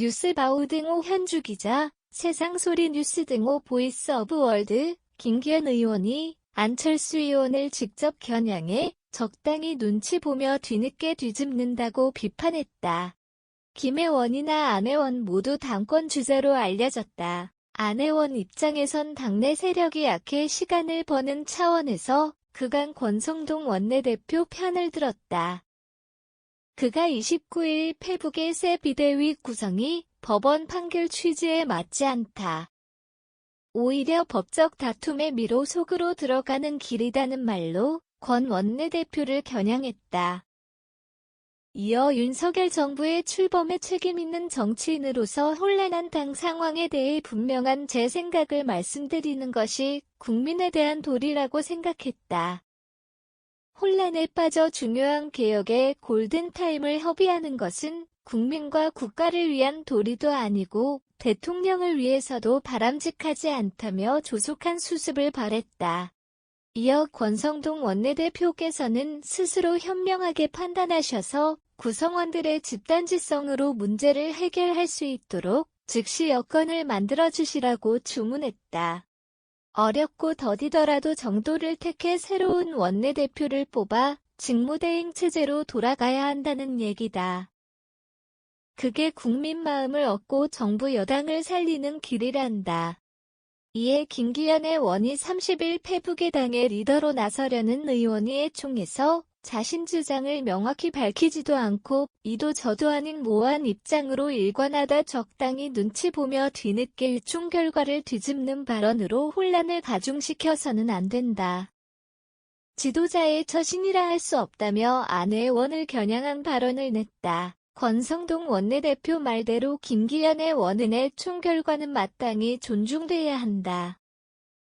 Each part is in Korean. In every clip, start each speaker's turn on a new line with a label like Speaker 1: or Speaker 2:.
Speaker 1: 뉴스바우 등호 현주 기자, 세상소리 뉴스 등호 보이스 오브 월드, 김기현 의원이 안철수 의원을 직접 겨냥해 적당히 눈치 보며 뒤늦게 뒤집는다고 비판했다. 김혜원이나 안혜원 모두 당권 주자로 알려졌다. 안혜원 입장에선 당내 세력이 약해 시간을 버는 차원에서 그간 권성동 원내대표 편을 들었다. 그가 29일 페북의 새 비대위 구성이 법원 판결 취지에 맞지 않다. 오히려 법적 다툼의 미로 속으로 들어가는 길이다는 말로 권 원내대표를 겨냥했다. 이어 윤석열 정부의 출범에 책임있는 정치인으로서 혼란한 당 상황에 대해 분명한 제 생각을 말씀드리는 것이 국민에 대한 도리라고 생각했다. 혼란에 빠져 중요한 개혁의 골든타임을 허비하는 것은 국민과 국가를 위한 도리도 아니고 대통령을 위해서도 바람직하지 않다며 조속한 수습을 바랬다. 이어 권성동 원내대표께서는 스스로 현명하게 판단하셔서 구성원들의 집단지성으로 문제를 해결할 수 있도록 즉시 여건을 만들어주시라고 주문했다. 어렵고 더디더라도 정도를 택해 새로운 원내대표를 뽑아 직무대행 체제로 돌아가야 한다는 얘기다. 그게 국민 마음을 얻고 정부 여당을 살리는 길이란다. 이에 김기현의 원이 30일 페북의 당의 리더로 나서려는 의원이 애총에서 자신 주장을 명확히 밝히지도 않고 이도 저도 아닌 모호한 입장으로 일관하다 적당히 눈치 보며 뒤늦게 일총 결과를 뒤집는 발언으로 혼란을 가중시켜서는 안 된다. 지도자의 처신이라 할 수 없다며 아내의 원을 겨냥한 발언을 냈다. 권성동 원내대표 말대로 김기현의 원은의 총결과는 마땅히 존중돼야 한다.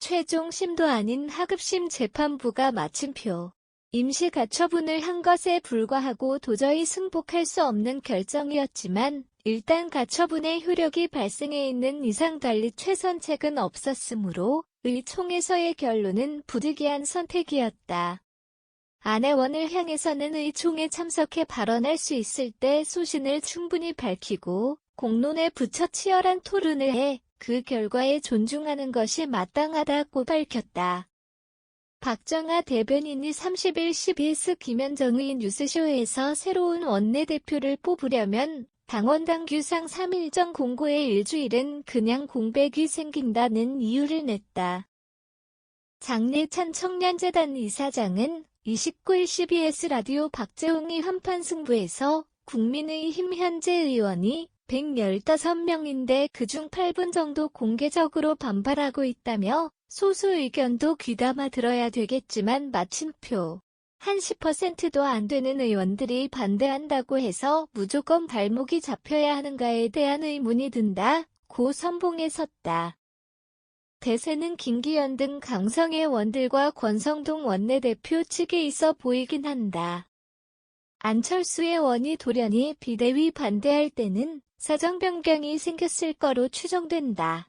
Speaker 1: 최종 심도 아닌 하급심 재판부가 마침표. 임시 가처분을 한 것에 불과하고 도저히 승복할 수 없는 결정이었지만 일단 가처분의 효력이 발생해 있는 이상 달리 최선책은 없었으므로 의총에서의 결론은 부득이한 선택이었다. 아내원을 향해서는 의총에 참석해 발언할 수 있을 때 소신을 충분히 밝히고 공론에 붙여 치열한 토론을 해 그 결과에 존중하는 것이 마땅하다고 밝혔다. 박정아 대변인이 30일 CBS 김현정의 뉴스쇼에서 새로운 원내대표를 뽑으려면 당원당 규상 3일 전 공고의 일주일은 그냥 공백이 생긴다는 이유를 냈다. 장례찬 청년재단 이사장은 29일 CBS 라디오 박재홍이 한판 승부에서 국민의힘 현재 의원이 115명인데 그중 8분 정도 공개적으로 반발하고 있다며 소수 의견도 귀담아 들어야 되겠지만 마침표 한 10%도 안 되는 의원들이 반대한다고 해서 무조건 발목이 잡혀야 하는가에 대한 의문이 든다. 고 선봉에 섰다. 대세는 김기현 등 강성의 원들과 권성동 원내대표 측에 있어 보이긴 한다. 안철수의 원이 돌연히 비대위 반대할 때는 사정 변경이 생겼을 거로 추정된다.